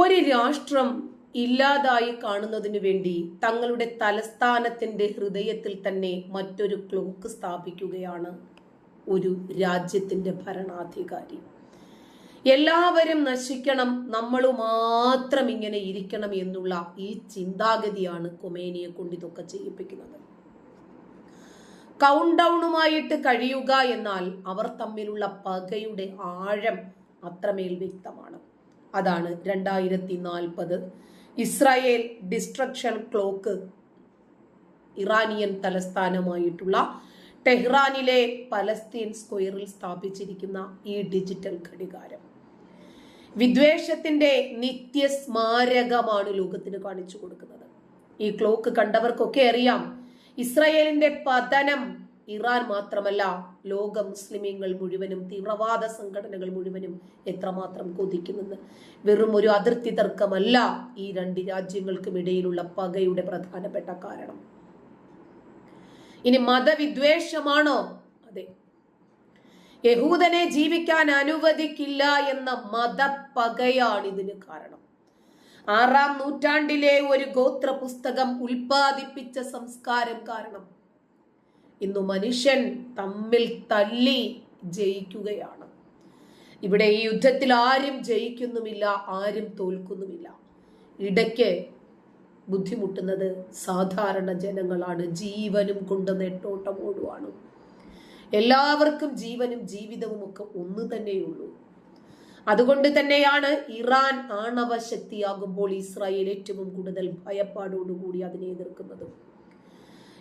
ഒരു രാഷ്ട്രം ഇല്ലാതായി കാണുന്നതിനു വേണ്ടി തങ്ങളുടെ തലസ്ഥാനത്തിന്റെ ഹൃദയത്തിൽ തന്നെ മറ്റൊരു ക്ലോക്ക് സ്ഥാപിക്കുകയാണ് ഒരു രാജ്യത്തിന്റെ ഭരണാധികാരി. എല്ലാവരും നശിക്കണം നമ്മൾ മാത്രം ഇങ്ങനെ ഇരിക്കണം എന്നുള്ള ഈ ചിന്താഗതിയാണ് കൊമേനിയെ കൊണ്ട് ഇതൊക്കെ ചെയ്യിപ്പിക്കുന്നത്. കൗണ്ട് ഡൗണുമായിട്ട് കഴിയുക എന്നാൽ അവർ തമ്മിലുള്ള പകയുടെ ആഴം അത്രമേൽ വ്യക്തമാണ്. അതാണ് രണ്ടായിരത്തി നാൽപ്പത് ഇസ്രായേൽ ഡിസ്ട്രക്ഷൻ ക്ലോക്ക് ഇറാനിയൻ തലസ്ഥാനമായിട്ടുള്ള ടെഹ്റാനിലെ പലസ്തീൻ സ്ക്വയറിൽ സ്ഥാപിച്ചിരിക്കുന്ന ഈ ഡിജിറ്റൽ ഘടികാരം. വിദ്വേഷത്തിന്റെ നിത്യ സ്മാരകമാണ് ലോകത്തിന് കാണിച്ചു കൊടുക്കുന്നത്. ഈ ക്ലോക്ക് കണ്ടവർക്കൊക്കെ അറിയാം ഇസ്രായേലിന്റെ പതനം ഇറാൻ മാത്രമല്ല ലോക മുസ്ലിമീങ്ങൾ മുഴുവനും തീവ്രവാദ സംഘടനകൾ മുഴുവനും എത്രമാത്രം കൊതിക്കുമെന്ന്. വെറും ഒരു അതിർത്തി തർക്കമല്ല ഈ രണ്ട് രാജ്യങ്ങൾക്കും ഇടയിലുള്ള പകയുടെ പ്രധാനപ്പെട്ട കാരണം. ഇനി മതവിദ്വേഷമാണോ? അതെ. യഹൂദനെ ജീവിക്കാൻ അനുവദിക്കില്ല എന്ന മതപ്പകയാണ് ഇതിന് കാരണം. ആറാം നൂറ്റാണ്ടിലെ ഒരു ഗോത്ര പുസ്തകം ഉൽപാദിപ്പിച്ച സംസ്കാരം കാരണം ഇന്നു മനുഷ്യൻ തമ്മിൽ തല്ലി ജയിക്കുകയാണ്. ഇവിടെ ഈ യുദ്ധത്തിൽ ആരും ജയിക്കുന്നുമില്ല ആരും തോൽക്കുന്നുമില്ല. ഇടയ്ക്ക് ബുദ്ധിമുട്ടുന്നത് സാധാരണ ജനങ്ങളാണ്. ജീവനും കൊണ്ട് നെട്ടോട്ടം ഓടുവാണ്. എല്ലാവർക്കും ജീവനും ജീവിതവും ഒക്കെ ഒന്ന് തന്നെയുള്ളൂ. അതുകൊണ്ട് തന്നെയാണ് ഇറാൻ ആണവ ശക്തിയാകുമ്പോൾ ഇസ്രായേൽ ഏറ്റവും കൂടുതൽ ഭയപ്പാടോടുകൂടി അതിനെ എതിർക്കുന്നത്.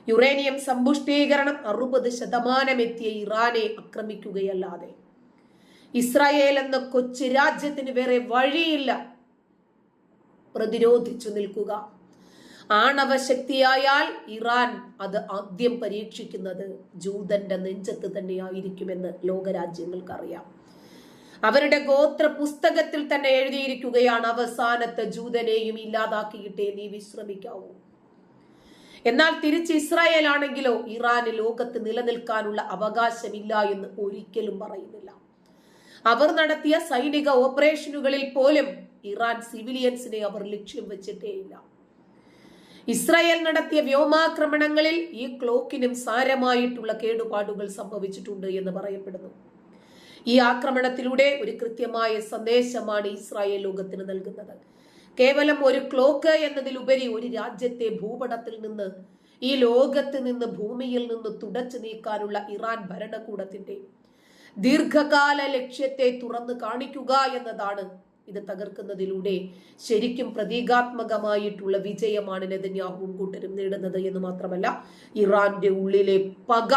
യുറേനിയം സമ്പുഷ്ടീകരണം അറുപത് ശതമാനം എത്തിയ ഇറാനെ ആക്രമിക്കുകയല്ലാതെ. ഇസ്രായേൽ എന്ന കൊച്ചു രാജ്യത്തിന് വേറെ വഴിയില്ല. പ്രതിരോധിച്ചു നിൽക്കുക. ആണവ ശക്തിയായാൽ ഇറാൻ അത് ആദ്യം പരീക്ഷിക്കുന്നത് ജൂതന്റെ നെഞ്ചത്ത് തന്നെയായിരിക്കുമെന്ന് ലോകരാജ്യങ്ങൾക്കറിയാം. അവരുടെ ഗോത്ര പുസ്തകത്തിൽ തന്നെ എഴുതിയിരിക്കുകയാണ് അവസാനത്തെ ജൂതനെയും ഇല്ലാതാക്കിയിട്ടേ നീ വിശ്രമിക്കാവൂ. എന്നാൽ തിരിച്ച് ഇസ്രായേൽ ആണെങ്കിലോ ഇറാന് ലോകത്ത് നിലനിൽക്കാനുള്ള അവകാശമില്ല എന്ന് ഒരിക്കലും പറയുന്നില്ല. അവർ നടത്തിയ സൈനിക ഓപ്പറേഷനുകളിൽ പോലും ഇറാൻ സിവിലിയൻസിനെ അവർ ലക്ഷ്യം വെച്ചിട്ടേയില്ല. ഇസ്രായേൽ നടത്തിയ വ്യോമാക്രമണങ്ങളിൽ ഈ ക്ലോക്കിനും സാരമായിട്ടുള്ള കേടുപാടുകൾ സംഭവിച്ചിട്ടുണ്ട് എന്ന് പറയപ്പെടുന്നു. ഈ ആക്രമണത്തിലൂടെ ഒരു കൃത്യമായ സന്ദേശമാണ് ഇസ്രായേൽ ലോകത്തിന് നൽകുന്നത്. കേവലം ഒരു ക്ലോക്ക് എന്നതിലുപരി ഒരു രാജ്യത്തെ ഭൂപടത്തിൽ നിന്ന് ഈ ലോകത്ത് നിന്ന് ഭൂമിയിൽ നിന്ന് തുടച്ചു നീക്കാനുള്ള ഇറാൻ ഭരണകൂടത്തിന്റെ ദീർഘകാല ലക്ഷ്യത്തെ തുറന്നു കാണിക്കുക എന്നതാണ് ഇത് തകർക്കുന്നതിലൂടെ ശരിക്കും പ്രതീകാത്മകമായിട്ടുള്ള വിജയമാണ് നെതന്യാഹുവും കൂട്ടരും നേടുന്നത് എന്ന് മാത്രമല്ല ഇറാന്റെ ഉള്ളിലെ പക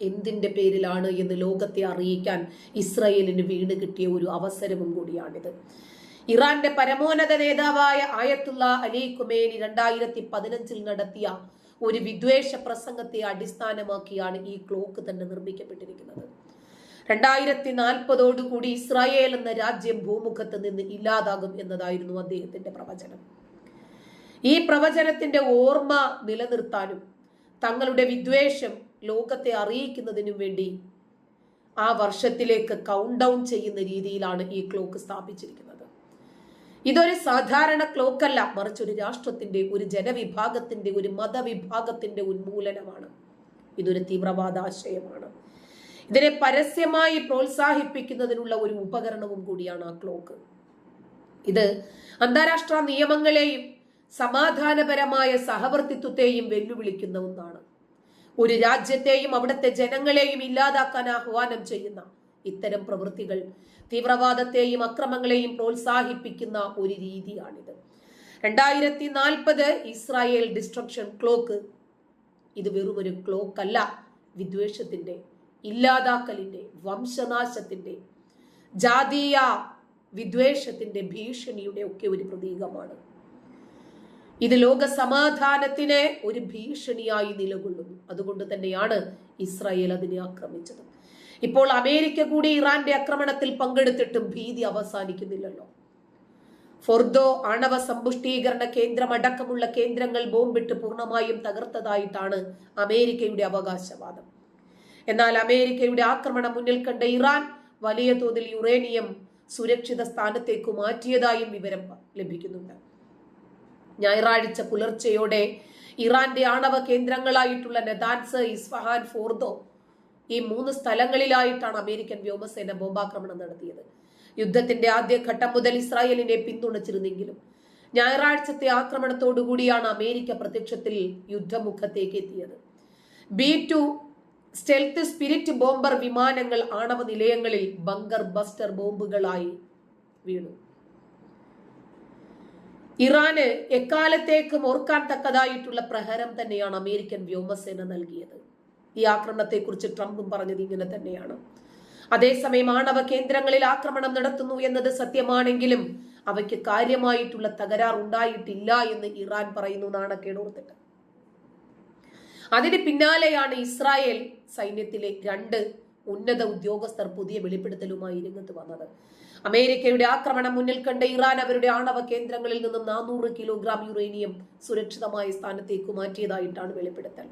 എന്തിന്റെ പേരിലാണ് എന്ന് ലോകത്തെ അറിയിക്കാൻ ഇസ്രയേലിന് വീണ് കിട്ടിയ ഒരു അവസരവും കൂടിയാണിത്. ഇറാന്റെ പരമോന്നത നേതാവായ ആയത്തുള്ള അലി കുമേനി രണ്ടായിരത്തി പതിനഞ്ചിൽ നടത്തിയ ഒരു വിദ്വേഷ പ്രസംഗത്തെ അടിസ്ഥാനമാക്കിയാണ് ഈ ക്ലോക്ക് തന്നെ നിർമ്മിക്കപ്പെട്ടിരിക്കുന്നത്. രണ്ടായിരത്തി നാൽപ്പതോടുകൂടി ഇസ്രായേൽ എന്ന രാജ്യം ഭൂമുഖത്ത് നിന്ന് ഇല്ലാതാകും എന്നതായിരുന്നു അദ്ദേഹത്തിന്റെ പ്രവചനം. ഈ പ്രവചനത്തിന്റെ ഓർമ്മ നിലനിർത്താനും തങ്ങളുടെ വിദ്വേഷം ലോകത്തെ അറിയിക്കുന്നതിനും വേണ്ടി ആ വർഷത്തിലേക്ക് കൗണ്ട് ഡൗൺ ചെയ്യുന്ന രീതിയിലാണ് ഈ ക്ലോക്ക് സ്ഥാപിച്ചിരിക്കുന്നത്. ഇതൊരു സാധാരണ ക്ലോക്കല്ല. മറിച്ച് ഒരു രാഷ്ട്രത്തിന്റെ ഒരു ജനവിഭാഗത്തിന്റെ ഒരു മതവിഭാഗത്തിന്റെ ഉന്മൂലനമാണ്. ഇതൊരു തീവ്രവാദ ആശയമാണ് ഇതിനെ പരസ്യമായി പ്രോത്സാഹിപ്പിക്കുന്നതിനുള്ള ഒരു ഉപകരണവും കൂടിയാണ് ആ ക്ലോക്ക്. ഇത് അന്താരാഷ്ട്ര നിയമങ്ങളെയും സമാധാനപരമായ സഹവർത്തിത്വത്തെയും വെല്ലുവിളിക്കുന്ന ഒന്നാണ്. ഒരു രാജ്യത്തെയും അവിടുത്തെ ജനങ്ങളെയും ഇല്ലാതാക്കാൻ ആഹ്വാനം ചെയ്യുന്ന ഇത്തരം പ്രവൃത്തികൾ തീവ്രവാദത്തെയും അക്രമങ്ങളെയും പ്രോത്സാഹിപ്പിക്കുന്ന ഒരു രീതിയാണിത്. രണ്ടായിരത്തി നാൽപ്പത് ഇസ്രായേൽ ഡിസ്ട്രക്ഷൻ ക്ലോക്ക് ഇത് വെറും ഒരു ക്ലോക്ക് അല്ല. വിദ്വേഷത്തിന്റെ ഇല്ലാതാക്കലിന്റെ വംശനാശത്തിന്റെ ജാതീയ വിദ്വേഷത്തിന്റെ ഭീഷണിയുടെ ഒക്കെ ഒരു പ്രതീകമാണ്. ഇത് ലോക സമാധാനത്തിന് ഒരു ഭീഷണിയായി നിലകൊള്ളുന്നു. അതുകൊണ്ട് തന്നെയാണ് ഇസ്രായേൽ അതിനെ ആക്രമിച്ചത്. ഇപ്പോൾ അമേരിക്ക കൂടി ഇറാന്റെ ആക്രമണത്തിൽ പങ്കെടുത്തിട്ടും ഭീതി അവസാനിക്കുന്നില്ലല്ലോ. ഫൊർദോ ആണവ സമ്പുഷ്ടീകരണ കേന്ദ്രം അടക്കമുള്ള കേന്ദ്രങ്ങൾ ബോംബിട്ട് പൂർണമായും തകർത്തതായിട്ടാണ് അമേരിക്കയുടെ അവകാശവാദം. എന്നാൽ അമേരിക്കയുടെ ആക്രമണം മുന്നിൽ കണ്ട ഇറാൻ വലിയ തോതിൽ യുറേനിയം സുരക്ഷിത സ്ഥാനത്തേക്ക് മാറ്റിയതായും വിവരം ലഭിക്കുന്നുണ്ട്. ഞായറാഴ്ച പുലർച്ചയോടെ ഇറാന്റെ ആണവ കേന്ദ്രങ്ങളായിട്ടുള്ള നെതാൻസ് ഇസ്ഫഹാൻ ഫോർദോ ഈ മൂന്ന് സ്ഥലങ്ങളിലായിട്ടാണ് അമേരിക്കൻ വ്യോമസേന ബോംബാക്രമണം നടത്തിയത്. യുദ്ധത്തിന്റെ ആദ്യഘട്ടം മുതൽ ഇസ്രായേലിനെ പിന്തുണച്ചിരുന്നെങ്കിലും ഞായറാഴ്ചത്തെ ആക്രമണത്തോടുകൂടിയാണ് അമേരിക്ക പ്രത്യക്ഷത്തിൽ യുദ്ധമുഖത്തേക്ക് എത്തിയത്. B two stealth spirit bomber വിമാനങ്ങൾ ആണവ നിലയങ്ങളിൽ ബങ്കർ ബസ്റ്റർ ബോംബുകളായി വീണു. ഇറാന് എക്കാലത്തേക്കും ഓർക്കാൻ തക്കതായിട്ടുള്ള പ്രഹരം തന്നെയാണ് അമേരിക്കൻ വ്യോമസേന നൽകിയത്. ഈ ആക്രമണത്തെക്കുറിച്ച് ട്രംപും പറഞ്ഞത് ഇങ്ങനെ തന്നെയാണ്. അതേസമയം ആണവ കേന്ദ്രങ്ങളിൽ ആക്രമണം നടത്തുന്നു എന്നത് സത്യമാണെങ്കിലും അവയ്ക്ക് കാര്യമായിട്ടുള്ള തകരാർ ഉണ്ടായിട്ടില്ല എന്ന് ഇറാൻ പറയുന്നു നാണക്കേടോർത്തിട്ട് അതിന് പിന്നാലെയാണ് ഇസ്രായേൽ സൈന്യത്തിലെ രണ്ട് ഉന്നത ഉദ്യോഗസ്ഥർ പുതിയ വെളിപ്പെടുത്തലുമായി രംഗത്ത് വന്നത്. അമേരിക്കയുടെ ആക്രമണം മുന്നിൽ കണ്ട ഇറാൻ അവരുടെ ആണവ കേന്ദ്രങ്ങളിൽ നിന്നും നാനൂറ് കിലോഗ്രാം യുറേനിയം സുരക്ഷിതമായ സ്ഥാനത്തേക്ക് മാറ്റിയതായിട്ടാണ് വെളിപ്പെടുത്തൽ.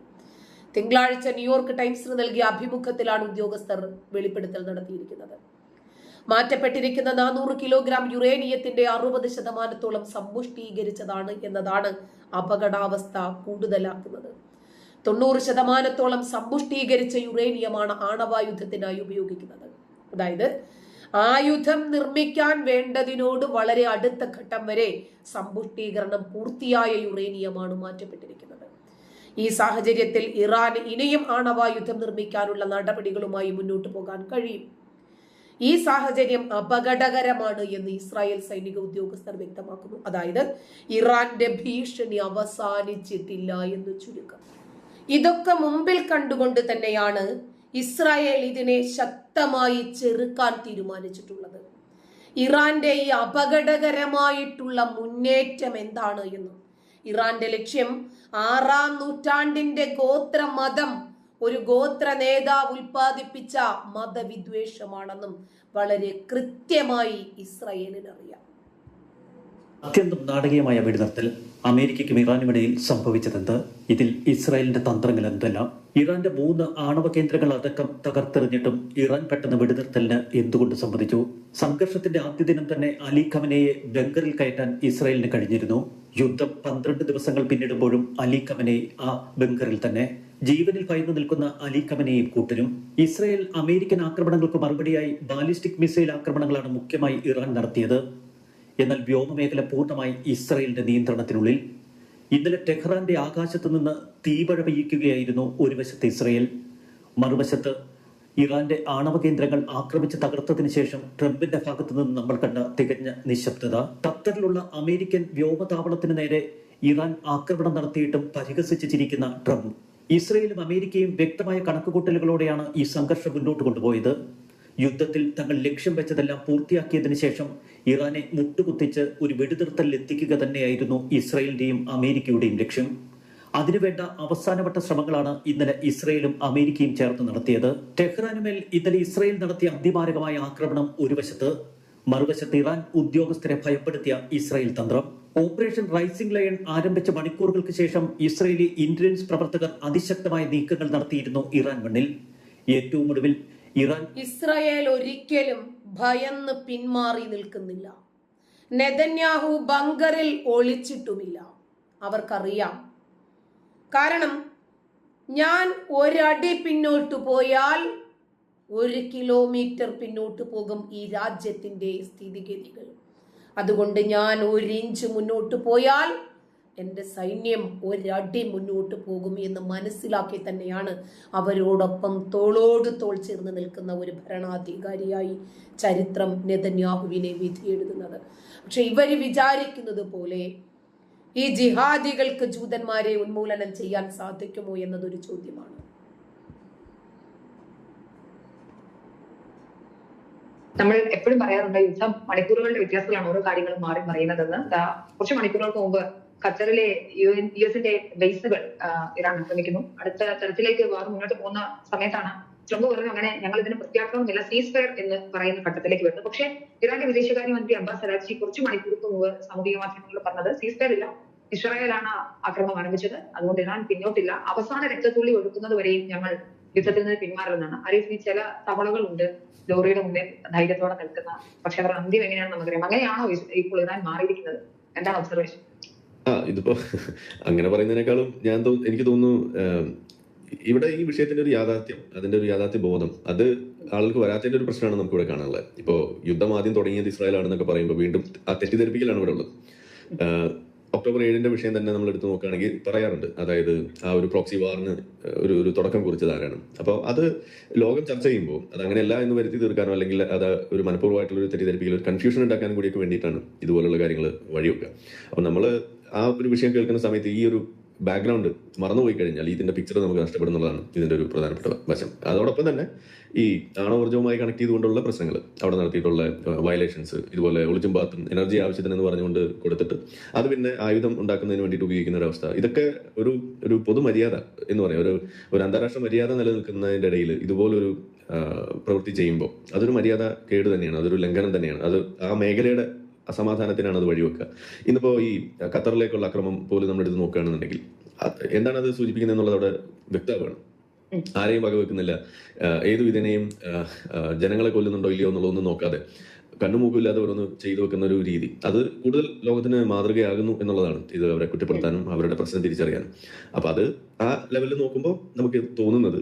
തിങ്കളാഴ്ച ന്യൂയോർക്ക് ടൈംസിന് നൽകിയ അഭിമുഖത്തിലാണ് ഉദ്യോഗസ്ഥർ വെളിപ്പെടുത്തൽ നടത്തിയിരിക്കുന്നത്. മാറ്റപ്പെട്ടിരിക്കുന്ന നാനൂറ് കിലോഗ്രാം യുറേനിയത്തിന്റെ അറുപത് ശതമാനത്തോളം സമ്പുഷ്ടീകരിച്ചതാണ് എന്നതാണ് അപകടാവസ്ഥ കൂടുതലാക്കുന്നത്. തൊണ്ണൂറ് ശതമാനത്തോളം സമ്പുഷ്ടീകരിച്ച യുറേനിയമാണ് ആണവായുധത്തിനായി ഉപയോഗിക്കുന്നത്. അതായത് ആയുധം നിർമ്മിക്കാൻ വേണ്ടതിനോട് വളരെ അടുത്ത ഘട്ടം വരെ സമ്പുഷ്ടീകരണം പൂർത്തിയായ യുറേനിയമാണ് മാറ്റപ്പെട്ടിരിക്കുന്നത്. ഈ സാഹചര്യത്തിൽ ഇറാൻ ഇനിയും ആണവായുധം നിർമ്മിക്കാനുള്ള നടപടികളുമായി മുന്നോട്ട് പോകാൻ കഴിയും. ഈ സാഹചര്യം അപകടകരമാണ് എന്ന് ഇസ്രായേൽ സൈനിക ഉദ്യോഗസ്ഥർ വ്യക്തമാക്കുന്നു. അതായത് ഇറാന്റെ ഭീഷണി അവസാനിച്ചിട്ടില്ല എന്ന് ചുരുക്കം. ഇതൊക്കെ മുമ്പിൽ കണ്ടുകൊണ്ട് തന്നെയാണ് ഇസ്രായേൽ ഇതിനെ ശക്തമായി ചെറുക്കാൻ തീരുമാനിച്ചിട്ടുള്ളത്. ഇറാന്റെ ഈ അപകടകരമായിട്ടുള്ള മുന്നേറ്റം എന്താണ് എന്നും ഇറാന്റെ ലക്ഷ്യം. ആറാം നൂറ്റാണ്ടിന്റെ ഗോത്ര മതം ഒരു ഗോത്ര നേതാവ് ഉൽപ്പാദിപ്പിച്ച മതവിദ്വേഷമാണെന്നും വളരെ കൃത്യമായി ഇസ്രായേലിന് അറിയാം അത്യന്തം നാടകീയമായ വെടിനിർത്തൽ അമേരിക്കയ്ക്കും ഇറാനും ഇടയിൽ സംഭവിച്ചതെന്ത്? ഇതിൽ ഇസ്രായേലിന്റെ തന്ത്രങ്ങൾ എന്തെല്ലാം? ഇറാന്റെ മൂന്ന് ആണവ കേന്ദ്രങ്ങൾ അടക്കം തകർത്തെറിഞ്ഞിട്ടും ഇറാൻ പെട്ടെന്ന് വെടിനിർത്തലിന് എന്തുകൊണ്ട് സമ്മതിച്ചു? സംഘർഷത്തിന്റെ ആദ്യ ദിനം തന്നെ അലി ഖമനയെ ബംഗറിൽ കയറ്റാൻ ഇസ്രായേലിന് കഴിഞ്ഞിരുന്നു. യുദ്ധം പന്ത്രണ്ട് ദിവസങ്ങൾ പിന്നിടുമ്പോഴും അലി ഖമനെ ആ ബംഗറിൽ തന്നെ. ജീവനിൽ ഭയന്നു നിൽക്കുന്ന അലി ഖമനെയും കൂട്ടരും ഇസ്രായേൽ അമേരിക്കൻ ആക്രമണങ്ങൾക്ക് മറുപടിയായി ബാലിസ്റ്റിക് മിസൈൽ ആക്രമണങ്ങളാണ് മുഖ്യമായി ഇറാൻ നടത്തിയത്. എന്നാൽ വ്യോമമേഖല പൂർണമായി ഇസ്രയേലിന്റെ നിയന്ത്രണത്തിനുള്ളിൽ. ഇന്നലെ ടെഹ്റാന്റെ ആകാശത്ത് നിന്ന് തീപഴ പെയ്യിക്കുകയായിരുന്നു ഒരു വശത്ത് ഇസ്രയേൽ. മറുവശത്ത് ഇറാന്റെ ആണവ കേന്ദ്രങ്ങൾ ആക്രമിച്ച് തകർത്തതിനു ശേഷം ട്രംപിന്റെ ഭാഗത്ത് നിന്ന് നമ്മൾ കണ്ട തികഞ്ഞ നിശബ്ദത. ഖത്തറിലുള്ള അമേരിക്കൻ വ്യോമതാവളത്തിന് നേരെ ഇറാൻ ആക്രമണം നടത്തിയിട്ടും പരിഹസിച്ച് ചിരിക്കുന്ന ട്രംപ്. ഇസ്രയേലും അമേരിക്കയും വ്യക്തമായ കണക്കുകൂട്ടലുകളോടെയാണ് ഈ സംഘർഷം മുന്നോട്ട് കൊണ്ടുപോയത്. യുദ്ധത്തിൽ തങ്ങൾ ലക്ഷ്യം വെച്ചതെല്ലാം പൂർത്തിയാക്കിയതിനു ശേഷം ഇറാനെ മുട്ടുകുത്തിച്ച് ഒരു വെടിനിർത്തലിൽ എത്തിക്കുക തന്നെയായിരുന്നു ഇസ്രയേലിന്റെയും അമേരിക്കയുടെയും ലക്ഷ്യം. അതിനുവേണ്ട അവസാനവട്ട ശ്രമങ്ങളാണ് ഇന്നലെ ഇസ്രയേലും അമേരിക്കയും ചേർന്ന് നടത്തിയത്. ടെഹ്റാനുമേൽ ഇന്നലെ ഇസ്രയേൽ നടത്തിയ അതിമാരകമായ ആക്രമണം ഒരു വശത്ത് മറുവശത്ത് ഇറാൻ ഉദ്യോഗസ്ഥരെ ഭയപ്പെടുത്തിയ ഇസ്രയേൽ തന്ത്രം. ഓപ്പറേഷൻ റൈസിംഗ് ലയൺ ആരംഭിച്ച മണിക്കൂറുകൾക്ക് ശേഷം ഇസ്രയേലി ഇന്റലിജൻസ് പ്രവർത്തകർ അതിശക്തമായ നീക്കങ്ങൾ നടത്തിയിരുന്നു ഇറാൻ മണ്ണിൽ. ഏറ്റവും ഒടുവിൽ ഇറാൻ ഇസ്രായേൽ ഒരിക്കലും ഭയന്ന് പിന്മാറി നിൽക്കുന്നില്ല. നെതന്യാഹു ബങ്കറിൽ ഒളിച്ചിട്ടുമില്ല. അവർക്കറിയാം. കാരണം ഞാൻ ഒരടി പിന്നോട്ട് പോയാൽ ഒരു കിലോമീറ്റർ പിന്നോട്ട് പോകും ഈ രാജ്യത്തിന്റെ സ്ഥിതിഗതികൾ. അതുകൊണ്ട് ഞാൻ ഒരു ഇഞ്ച് മുന്നോട്ട് പോയാൽ എന്റെ സൈന്യം ഒരടി മുന്നോട്ട് പോകും എന്ന് മനസ്സിലാക്കി തന്നെയാണ് അവരോടൊപ്പം തോളോട് തോൾ ചേർന്ന് നിൽക്കുന്ന ഒരു ഭരണാധികാരിയായി ചരിത്രം നെതന്യാഹുവിനെ വിധിയെഴുതുന്നത്. പക്ഷെ ഇവർ വിചാരിക്കുന്നത് പോലെ ഈ ജിഹാദികൾക്ക് ജൂതന്മാരെ ഉന്മൂലനം ചെയ്യാൻ സാധിക്കുമോ എന്നതൊരു ചോദ്യമാണ്. നമ്മൾ എപ്പോഴും പറയാറുണ്ട് യുദ്ധം മണിക്കൂറുകളുടെ വ്യത്യാസത്തിലാണ് ഓരോ കാര്യങ്ങളും മാറി മറിയുന്നതെന്ന്. കുറച്ച് മണിക്കൂറുകൾക്ക് മുമ്പ് ഖത്തറിലെ യു എൻ യു എസിന്റെ ബേസുകൾ ഇറാൻ ആക്രമിക്കുന്നു. അടുത്ത തരത്തിലേക്ക് വാർ മുന്നോട്ട് പോകുന്ന സമയത്താണ് ട്രംപ് പറഞ്ഞു അങ്ങനെ ഞങ്ങൾ ഇതിന് പ്രത്യാക്രമമില്ല സീസ് ഫയർ എന്ന് പറയുന്ന ഘട്ടത്തിലേക്ക് വരുന്നു പക്ഷേ ഇറാന്റെ വിദേശകാര്യമന്ത്രി അബ്ബാസ് അരാച്ചി കുറച്ച് മണിക്കൂർക്ക് മുമ്പ് സാമൂഹിക മാധ്യമങ്ങളിൽ പറഞ്ഞത് സീസ് ഫയർ ഇല്ല. ഇസ്രായേലാണ് ആക്രമണം ആരംഭിച്ചത്. അതുകൊണ്ട് ഇറാൻ പിന്നോട്ടില്ല. അവസാന രക്തത്തുള്ളി ഒഴുക്കുന്നത് വരെയും ഞങ്ങൾ യുദ്ധത്തിൽ നിന്ന് പിന്മാറുന്നതാണ് ചില ചില തവളകളുണ്ട് ലോറിയുടെ മുന്നിൽ ധൈര്യത്തോടെ നിൽക്കുന്ന പക്ഷെ അവർ അന്ത്യം എങ്ങനെയാണെന്ന് നമുക്കറിയാം. അങ്ങനെയാണോ ഇപ്പോൾ ഇറാൻ മാറിയിരിക്കുന്നത്? എന്താണ് ഒബ്സർവേഷൻ ആ ഇതിപ്പോ അങ്ങനെ പറയുന്നതിനേക്കാളും ഞാൻ എനിക്ക് തോന്നുന്നു ഇവിടെ ഈ വിഷയത്തിന്റെ ഒരു യാഥാർത്ഥ്യം അതിന്റെ ഒരു യാഥാർത്ഥ്യ ബോധം അത് ആളുകൾക്ക് വരാത്തതിന്റെ ഒരു പ്രശ്നമാണ് നമുക്ക് ഇവിടെ കാണാനുള്ളത്. ഇപ്പോ യുദ്ധം ആദ്യം തുടങ്ങിയത് ഇസ്രായേൽ ആണെന്നൊക്കെ പറയുമ്പോൾ വീണ്ടും ആ തെറ്റിദ്ധരിപ്പിക്കലാണ് ഇവിടെ ഉള്ളത്. ഒക്ടോബർ ഏഴിന്റെ വിഷയം തന്നെ നമ്മൾ എടുത്തു നോക്കുകയാണെങ്കിൽ പറയാറുണ്ട്. അതായത് ആ ഒരു പ്രോക്സി വാറിന് ഒരു ഒരു തുടക്കം കുറിച്ചത് ആരാണ്. അപ്പോൾ അത് ലോകം ചർച്ച ചെയ്യുമ്പോൾ അത് അങ്ങനെയല്ല എന്ന് വരുത്തി തീർക്കാനോ അല്ലെങ്കിൽ അത് ഒരു മനഃപൂർവമായിട്ടുള്ള ഒരു തെറ്റിദ്ധരിപ്പിക്കൽ ഒരു കൺഫ്യൂഷൻ ഉണ്ടാക്കാനും കൂടിയൊക്കെ വേണ്ടിയിട്ടാണ് ഇതുപോലുള്ള കാര്യങ്ങൾ വഴിവെക്കുക. അപ്പോൾ നമ്മൾ ആ ഒരു വിഷയം കേൾക്കുന്ന സമയത്ത് ഈ ഒരു ബാക്ക്ഗ്രൗണ്ട് മറന്നുപോയി കഴിഞ്ഞാൽ ഇതിന്റെ പിക്ചർ നമുക്ക് നഷ്ടപ്പെടുന്നുള്ളതാണ് ഇതിന്റെ ഒരു പ്രധാനപ്പെട്ട വശം. അതോടൊപ്പം തന്നെ ഈ ആണവോർജവുമായി കണക്ട് ചെയ്തുകൊണ്ടുള്ള പ്രശ്നങ്ങൾ അവിടെ നടത്തിയിട്ടുള്ള വയലേഷൻസ് ഇതുപോലെ ഒളിച്ചും പാത്തും എനർജി ആവശ്യത്തിന് എന്ന് പറഞ്ഞുകൊണ്ട് കൊടുത്തിട്ട് അത് പിന്നെ ആയുധം ഉണ്ടാക്കുന്നതിന് വേണ്ടിയിട്ട് ഉപയോഗിക്കുന്ന ഒരു അവസ്ഥ. ഇതൊക്കെ ഒരു ഒരു പൊതുമര്യാദ എന്ന് പറയാം. ഒരു ഒരു അന്താരാഷ്ട്ര മര്യാദ നിലനിൽക്കുന്നതിന്റെ ഇടയിൽ ഇതുപോലൊരു പ്രവൃത്തി ചെയ്യുമ്പോൾ അതൊരു മര്യാദ കേട് തന്നെയാണ്. അതൊരു ലംഘനം തന്നെയാണ്. അത് ആ മേഖലയുടെ അസമാധാനത്തിനാണ് അത് വഴിവെക്കുക. ഇന്നിപ്പോ ഈ ഖത്തറിലേക്കുള്ള അക്രമം പോലും നമ്മുടെ ഇത് നോക്കുകയാണെന്നുണ്ടെങ്കിൽ എന്താണ് അത് സൂചിപ്പിക്കുന്നത് എന്നുള്ളത് അവിടെ വ്യക്തമാണ്. ആരെയും വകവെക്കുന്നില്ല. ഏതു ഇതിനെയും ജനങ്ങളെ കൊല്ലുന്നുണ്ടോ ഇല്ലയോ എന്നുള്ളതൊന്നും നോക്കാതെ കണ്ണുമൂക്കില്ലാതെ ഓരോന്ന് ചെയ്തു വെക്കുന്ന ഒരു രീതി. അത് കൂടുതൽ ലോകത്തിന് മാതൃകയാകുന്നു എന്നുള്ളതാണ്. ഇത് അവരെ കുറ്റപ്പെടുത്താനും അവരുടെ പ്രശ്നം തിരിച്ചറിയാനും. അപ്പൊ അത് ആ ലെവലിൽ നോക്കുമ്പോൾ നമുക്ക് തോന്നുന്നത്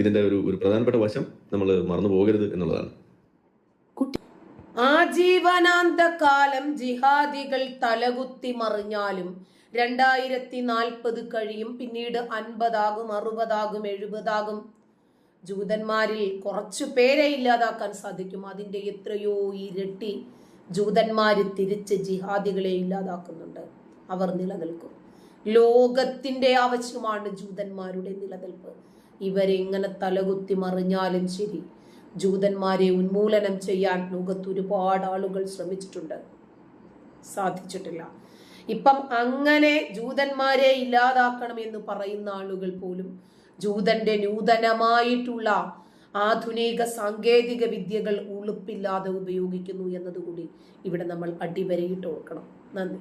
ഇതിന്റെ ഒരു ഒരു പ്രധാനപ്പെട്ട വശം നമ്മൾ മറന്നു പോകരുത് എന്നുള്ളതാണ്. ആജീവനാന്ത കാലം ജിഹാദികൾ തലകുത്തി മറിഞ്ഞാലും രണ്ടായിരത്തി നാൽപ്പത് കഴിയും പിന്നീട് അൻപതാകും അറുപതാകും എഴുപതാകും. ജൂതന്മാരിൽ കുറച്ചു പേരെ ഇല്ലാതാക്കാൻ സാധിക്കും. അതിന്റെ എത്രയോ ഇരട്ടി ജൂതന്മാര് തിരിച്ച് ജിഹാദികളെ ഇല്ലാതാക്കുന്നുണ്ട്. അവർ നിലനിൽക്കും. ലോകത്തിന്റെ ആവശ്യമാണ് ജൂതന്മാരുടെ നിലനിൽപ്പ്. ഇവരെങ്ങനെ തലകുത്തി മറിഞ്ഞാലും ശരി ജൂതന്മാരെ ഉന്മൂലനം ചെയ്യാൻ ലോകത്ത് ഒരുപാട് ആളുകൾ ശ്രമിച്ചിട്ടുണ്ട്. സാധിച്ചിട്ടില്ല. ഇപ്പം അങ്ങനെ ജൂതന്മാരെ ഇല്ലാതാക്കണം എന്ന് പറയുന്ന ആളുകൾ പോലും ജൂതന്റെ നൂതനമായിട്ടുള്ള ആധുനിക സാങ്കേതിക വിദ്യകൾ ഉളുപ്പില്ലാതെ ഉപയോഗിക്കുന്നു എന്നതുകൂടി ഇവിടെ നമ്മൾ അടിവരയിട്ട് ഓർക്കണം. നന്ദി.